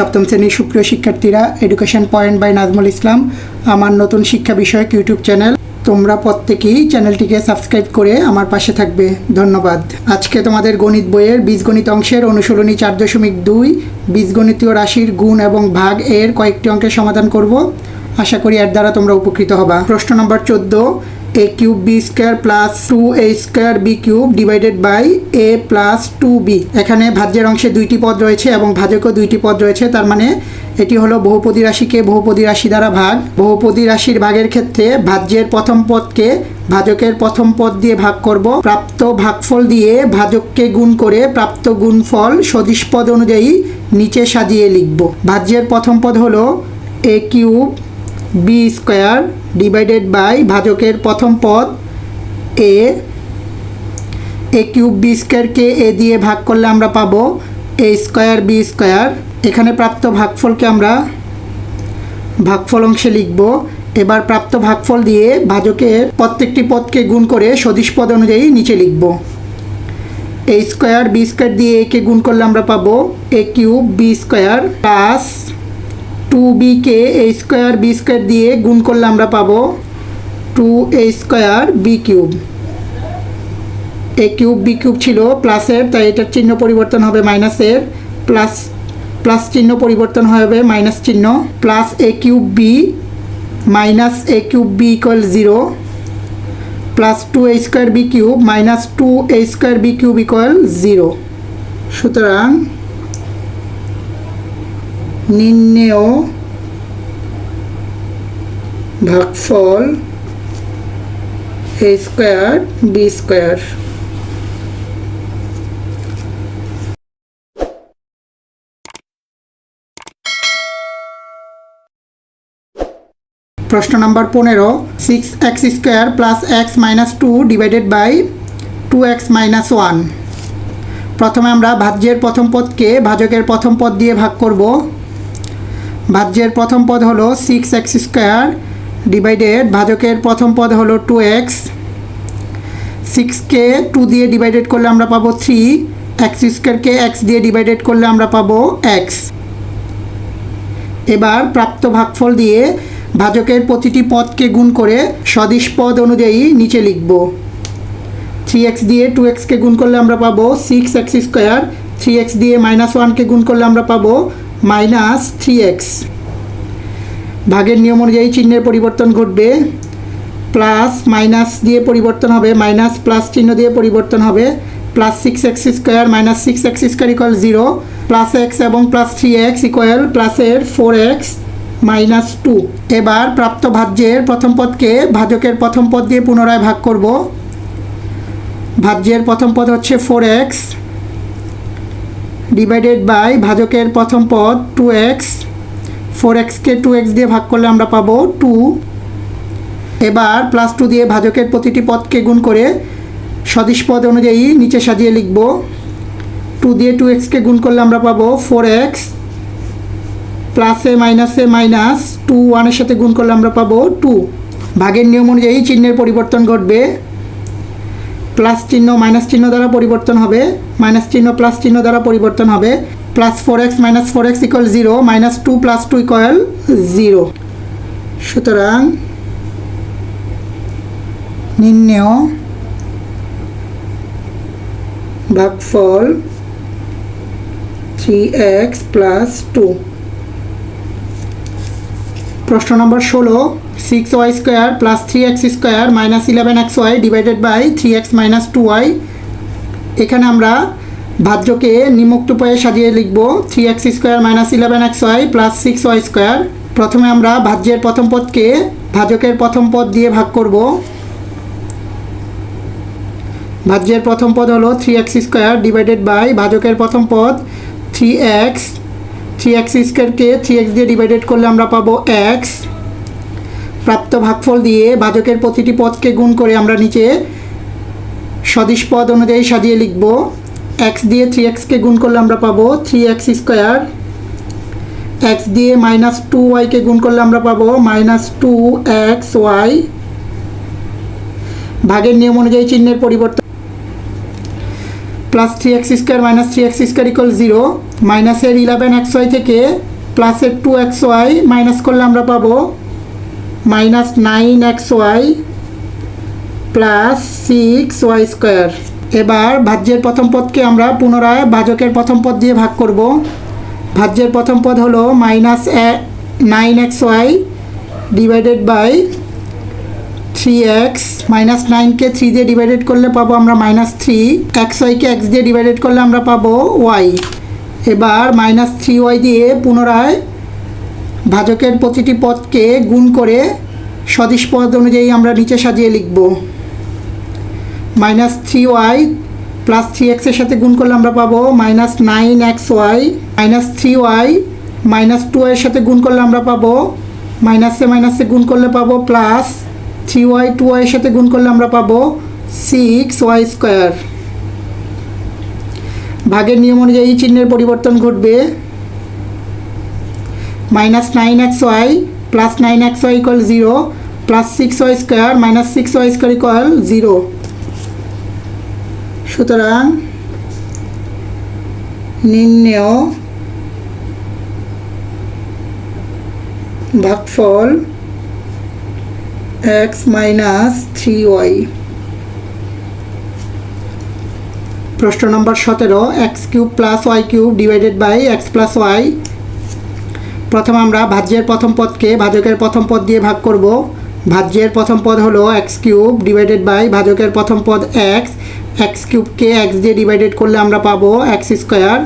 সপ্তম শ্রেণির সুপ্রিয় শিক্ষার্থীরা education point by Nazmul Islam আমার নতুন শিক্ষা বিষয়ক ইউটিউব চ্যানেল তোমরা প্রত্যেকেই চ্যানেলটিকে সাবস্ক্রাইব করে আমার পাশে থাকবে। ধন্যবাদ। আজকে তোমাদের গণিত বইয়ের বীজগণিত অংশের অনুশীলনী চার দশমিক দুই, বীজগণিতীয় রাশির গুণ এবং ভাগ এর কয়েকটি অঙ্কের সমাধান করব। আশা করি এর দ্বারা তোমরা উপকৃত হবা। প্রশ্ন নম্বর চোদ্দ A cube B square plus two A square B cube divided by A plus two B এখানে ভাজ্যের অংশে দুইটি পদ রয়েছে এবং ভাজকও দুইটি পদ রয়েছে। তার মানে এটি হলো বহুপদী রাশিকে বহুপদী রাশি দ্বারা ভাগ। বহুপদী রাশির ভাগের ক্ষেত্রে ভাজ্যের প্রথম পদকে ভাজকের প্রথম পদ দিয়ে ভাগ করব। প্রাপ্ত ভাগফল দিয়ে ভাজককে গুণ করে প্রাপ্ত গুণফল সদিশ পদ অনুযায়ী নিচে সাজিয়ে লিখব। ভাজ্যের প্রথম পদ হলো A cube B square divided by ভাজকের প্রথম পদ এ এ কিউব বি স্কোয়ারকে এ দিয়ে ভাগ করলে আমরা পাবো এ স্কোয়ার বি স্কোয়ার এখানে প্রাপ্ত ভাগফলকে আমরা ভাগফল অংশে লিখব। এবার প্রাপ্ত ভাগফল দিয়ে ভাজকের প্রত্যেকটি পদকে গুণ করে সদিশ পদ অনুযায়ী নিচে লিখব। এ স্কোয়ার বি স্কোয়ার দিয়ে একে গুণ করলে আমরা পাবো A cube B square plus two bike A square B square দিয়ে গুণ করলে আমরা পাবো two A square B cube A cube B cube ছিল প্লাসের তাই এটার চিহ্ন পরিবর্তন হবে মাইনাসের প্লাস প্লাস চিহ্ন পরিবর্তন হবে মাইনাস চিহ্ন plus A cube B minus A cube B equal zero plus two A square B cube minus two A square B cube equal zero সুতরাং নির্ণেয় ভাগফল এ স্কোয়ার বি স্কোয়ার। প্রশ্ন নম্বর পনেরো six x square plus x minus two divided by two x minus one প্রথমে আমরা ভাজ্যের প্রথম পদকে ভাজকের প্রথম পদ দিয়ে ভাগ করব। ভাজ্যের প্রথম পদ হলো সিক্স এক্স স্কোয়ার ডিভাইডেড ভাজকের প্রথম পদ হলো টু এক্স সিক্সকে টু দিয়ে ডিভাইডেড করলে আমরা পাবো থ্রি এক্স স্কোয়ারকে এক্স দিয়ে ডিভাইডেড করলে আমরা পাবো এক্স এবার প্রাপ্ত ভাগফল দিয়ে ভাজকের প্রতিটি পদকে গুণ করে সদিশ পদ অনুযায়ী নিচে লিখব। থ্রি এক্স দিয়ে টু এক্সকে গুণ করলে আমরা পাবো six x square three x দিয়ে মাইনাস ওয়ানকে গুণ করলে আমরা পাবো মাইনাস থ্রি এক্স। ভাগের নিয়ম অনুযায়ী চিহ্নের পরিবর্তন ঘটবে। প্লাস মাইনাস দিয়ে পরিবর্তন হবে, মাইনাস প্লাস চিহ্ন দিয়ে পরিবর্তন হবে। Plus six x square minus six x square equal zero. Plus x এবং প্লাস থ্রি এক্স ইকুয়াল প্লাসের ফোর এক্স মাইনাস টু। এবার প্রাপ্ত ভাজ্যের প্রথম পদকে ভাজকের প্রথম পদ দিয়ে পুনরায় ভাগ করব। ভাজ্যের প্রথম পদ হচ্ছে ফোর এক্স। ডিভাইডেড বাই ভাজকের প্রথম পদ টু এক্স ফোর এক্সকে টু এক্স দিয়ে ভাগ করলে আমরা পাবো টু এবার প্লাস টু দিয়ে ভাজকের প্রতিটি পদকে গুণ করে সদিশ পদ অনুযায়ী নিচে সাজিয়ে লিখব। টু দিয়ে টু এক্সকে গুণ করলে আমরা পাবো ফোর এক্স প্লাসে মাইনাসে মাইনাস টু ওয়ানের সাথে গুণ করলে আমরা পাবো টু ভাগের নিয়ম অনুযায়ী চিহ্নের পরিবর্তন ঘটবে। প্লাস চিহ্ন, মাইনাস চিহ্ন দ্বারা পরিবর্তন হবে। মাইনাস চিহ্ন, প্লাস চিহ্ন দ্বারা পরিবর্তন হবে। Plus four x minus four x equal zero minus two plus two equal zero সুতরাং নির্ণেয় ভাগফল থ্রি এক্স প্লাস টু প্রশ্ন নম্বর ষোলো six y square plus three x square minus eleven x y divided by three x minus two y এখানে আমরা ভাজ্যকে নিমুক্ত উপায়ে সাজিয়ে লিখব three x square minus eleven x y plus six y square প্রথমে আমরা ভাজ্যের প্রথম পদকে ভাজকের প্রথম পদ দিয়ে ভাগ করব। ভাজ্যের প্রথম পদ হলো three x square divided by ভাজকের প্রথম পদ থ্রি এক্স থ্রি এক্স স্কোয়ারকে থ্রি এক্স দিয়ে ডিভাইডেড করলে আমরা পাবো এক্স প্রাপ্ত ভাগফল দিয়ে ভাজকের প্রতিটি পদকে গুণ করে আমরা নিচে সদিশ পদ অনুযায়ী সাজিয়ে লিখব। এক্স দিয়ে থ্রি এক্সকে গুণ করলে আমরা পাবো থ্রি এক্স স্কোয়ার এক্স দিয়ে মাইনাস টু ওয়াইকে গুণ করলে আমরা পাবো মাইনাস টু এক্স ওয়াই ভাগের নিয়ম অনুযায়ী চিহ্নের পরিবর্তন। Plus three x square minus three x square equal zero মাইনাসের ইলেভেন এক্স ওয়াই থেকে প্লাসের টু এক্স ওয়াই মাইনাস করলে আমরা পাবো minus nine x y plus six y square এবার ভাজ্যের প্রথম পদকে আমরা পুনরায় ভাজকের প্রথম পদ দিয়ে ভাগ করব। ভাজ্যের প্রথম পদ হলো minus nine x y divided by three x minus নাইনকে three দিয়ে ডিভাইডেড করলে পাবো আমরা মাইনাস থ্রি এক্স ওয়াইকে এক্স দিয়ে ডিভাইডেড করলে আমরা পাবো ওয়াই এবার মাইনাস থ্রি ওয়াই দিয়ে পুনরায় ভাজকের প্রতিটি পদকে গুণ করে সদিশ পদ অনুযায়ী আমরা নিচে সাজিয়ে লিখব। Minus three y plus three এক্সের সাথে গুণ করলে আমরা পাবো minus nine x y minus three y minus two এর সাথে গুণ করলে আমরা পাবো মাইনাসে মাইনাসে গুণ করলে পাবো প্লাস থ্রি ওয়াই টু ওয়াইয়ের সাথে গুণ করলে আমরা পাবো সিক্স ওয়াই স্কোয়ার। ভাগের নিয়ম অনুযায়ী চিহ্নের পরিবর্তন ঘটবে। Minus nine x y plus nine x y equal zero plus six y square minus six y square equal zero সুতরাং নির্ণেয় ভাগফল এক্স মাইনাস থ্রি ওয়াই প্রশ্ন নম্বর সতেরো x cube plus y cube divided by x plus y প্রথম আমরা ভাজ্যের প্রথম পদকে ভাজকের প্রথম পদ দিয়ে ভাগ করব। ভাজ্যের প্রথম পদ হলো এক্স কিউব ডিভাইডেড বাই ভাজকের প্রথম পদ এক্স এক্স কিউবকে এক্স দিয়ে ডিভাইডেড করলে আমরা পাবো এক্স স্কোয়ার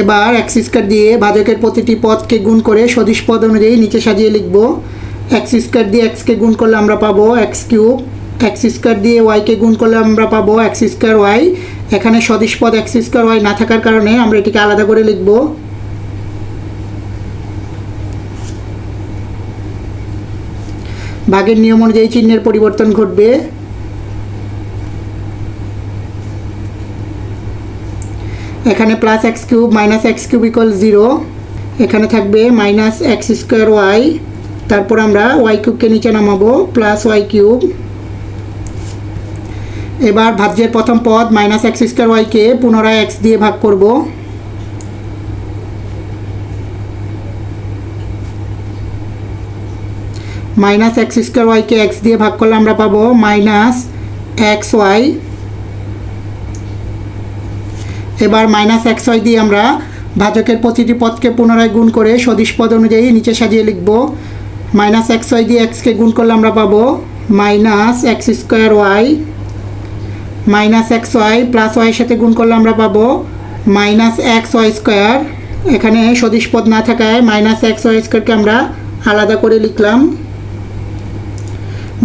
এবার এক্স স্কোয়ার দিয়ে ভাজকের প্রতিটি পদকে গুণ করে সদিশ পদ অনুযায়ী নিচে সাজিয়ে লিখব। এক্স স্কোয়ার দিয়ে এক্সকে গুণ করলে আমরা পাবো এক্স কিউব। এক্স স্কোয়ার দিয়ে ওয়াইকে গুণ করলে আমরা পাবো এক্স স্কোয়ার ওয়াই এখানে সদিশ পদ এক্স স্কোয়ার ওয়াই না থাকার কারণে আমরা এটিকে আলাদা করে লিখব। ভাগের নিয়ম অনুযায়ী চিহ্নের পরিবর্তন ঘটবে। এখানে plus x cube minus x cube equal zero এখানে থাকবে মাইনাস এক্স স্কোয়ার ওয়াই তারপর আমরা ওয়াই কিউবকে নিচে নামাবো প্লাস ওয়াই কিউব এবার ভাজ্যের প্রথম পদ মাইনাস এক্স স্কোয়ার ওয়াইকে পুনরায় এক্স দিয়ে ভাগ করব। মাইনাস এক্স স্কোয়ার ওয়াইকে এক্স দিয়ে ভাগ করলে আমরা পাবো মাইনাস এক্স ওয়াই। এবার মাইনাস এক্স ওয়াই দিয়ে আমরা ভাজকের প্রতিটি পদকে পুনরায় গুণ করে সদিশ পদ অনুযায়ী নিচে সাজিয়ে লিখব। মাইনাস এক্স ওয়াই দিয়ে এক্সকে গুণ করলে আমরা পাবো minus x square y. Minus x y plus ওয়াইয়ের সাথে গুণ করলে আমরা পাবো মাইনাস এক্স ওয়াই স্কোয়ার। এখানে সদিশ পদ না থাকায় মাইনাস এক্স ওয়াই স্কোয়ারকে আমরা আলাদা করে লিখলাম।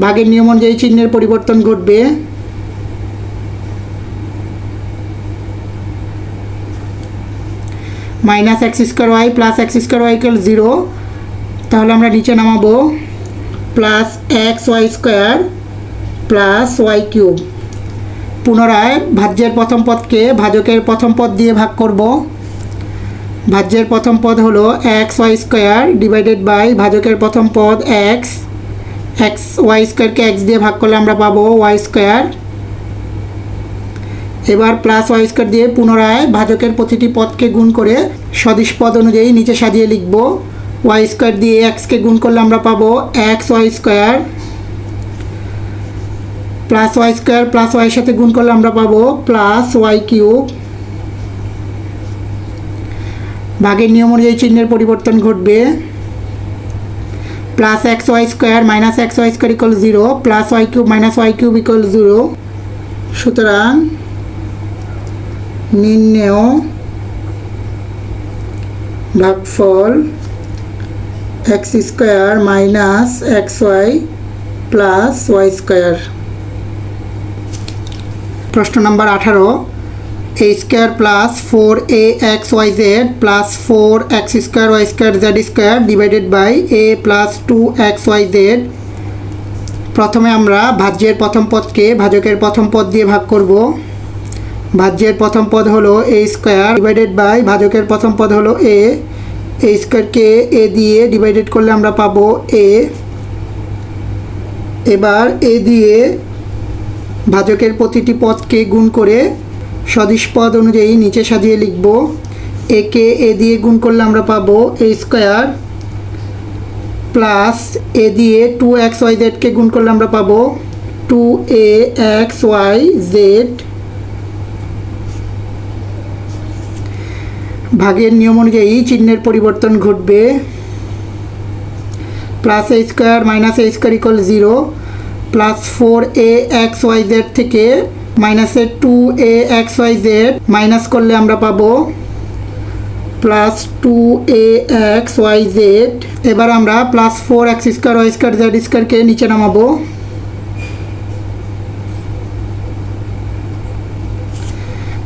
ভাগের নিয়ম অনুযায়ী চিহ্নের পরিবর্তন ঘটবে। Minus x square y plus x square y equal zero. তাহলে আমরা নিচে নামাবো। Plus x y square plus y cube. পুনরায় ভাজ্যের প্রথম পদকে ভাজকের প্রথম পদ দিয়ে ভাগ করব। ভাজ্যের প্রথম পদ হলো x y square divided by ভাজকের প্রথম পদ এক্স এক্স ওয়াই স্কোয়ারকে এক্স দিয়ে ভাগ করলে আমরা পাবো ওয়াই স্কোয়ার এবার প্লাস ওয়াই স্কোয়ার দিয়ে পুনরায় ভাজকের প্রতিটি পদকে গুণ করে সদিশ পদ অনুযায়ী নিচে সাজিয়ে লিখব। ওয়াই স্কোয়ার দিয়ে এক্সকে গুণ করলে আমরা পাবো x y square plus y square plus ওয়াইয়ের সাথে গুণ করলে আমরা পাবো প্লাস ওয়াই কিউব ভাগের নিয়ম অনুযায়ী চিহ্নের পরিবর্তন ঘটবে। Plus x y square minus x y square equal zero plus y cube minus y cube equal zero সুতরাং নির্ণেয় ভাগফল x square minus x y plus y square প্রশ্ন নম্বর আঠারো। A square plus four A x y z plus four x square y square z square divided by A plus two x y z প্রথমে আমরা ভাজ্যের প্রথম পদকে ভাজকের প্রথম পদ দিয়ে ভাগ করব। ভাজ্যের প্রথম পদ হলো এ স্কোয়ার ডিভাইডেড বাই ভাজকের প্রথম পদ হলো এ এ স্কোয়ারকে এ দিয়ে ডিভাইডেড করলে আমরা পাবো এ এবার এ দিয়ে ভাজকের প্রতিটি পদকে গুণ করে সদিশ পদ অনুযায়ী নিচে সাজিয়ে লিখব একে এ দিয়ে গুণ করলে আমরা পাবো এ স্কোয়ার প্লাস এ দিয়ে টু এক্স ওয়াই জেডকে গুণ করলে আমরা পাবো two A x y z ভাগের নিয়ম অনুযায়ী চিহ্নের পরিবর্তন ঘটবে plus A square minus A square equal zero plus four A x y z থেকে মাইনাসের two A x y z minus করলে আমরা পাবো plus two A x y z এবার আমরা plus four x square y square z স্কোয়ারকে নিচে নামাবো।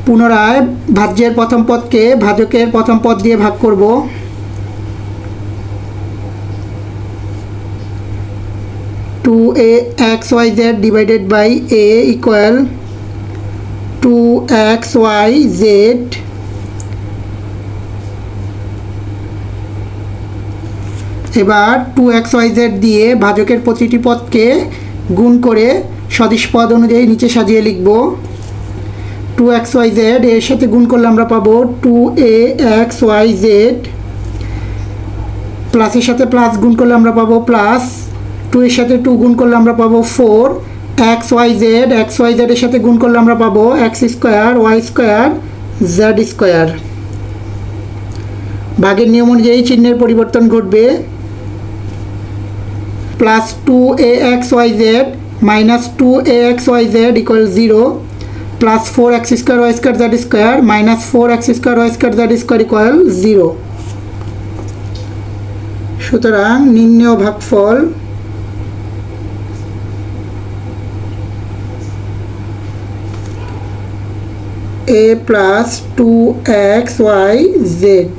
পুনরায় ভাজ্যের প্রথম পদকে ভাজকের প্রথম পদ দিয়ে ভাগ করব। Two A x y z divided by A equal two x y z এবার টু এক্স ওয়াই জেড দিয়ে ভাজকের প্রতিটি পদকে গুণ করে সদিশ পদ অনুযায়ী নিচে সাজিয়ে লিখব। টু এক্স ওয়াই জেড এর সাথে গুণ করলে আমরা পাবো two A x y z প্লাসের সাথে প্লাস গুণ করলে আমরা পাবো প্লাস টু এর সাথে টু গুণ করলে আমরা পাবো four x y z, x y জেডের সাথে গুণ করলে আমরা পাবো x square, y square, z square. ভাগের নিয়ম অনুযায়ী চিহ্নের পরিবর্তন ঘটবে। Plus two A x y z, minus two A x y z equal zero plus four x square y square, z square, minus four x square y square, z square equal zero সুতরাং নির্ণয় ভাগফল A plus two x y z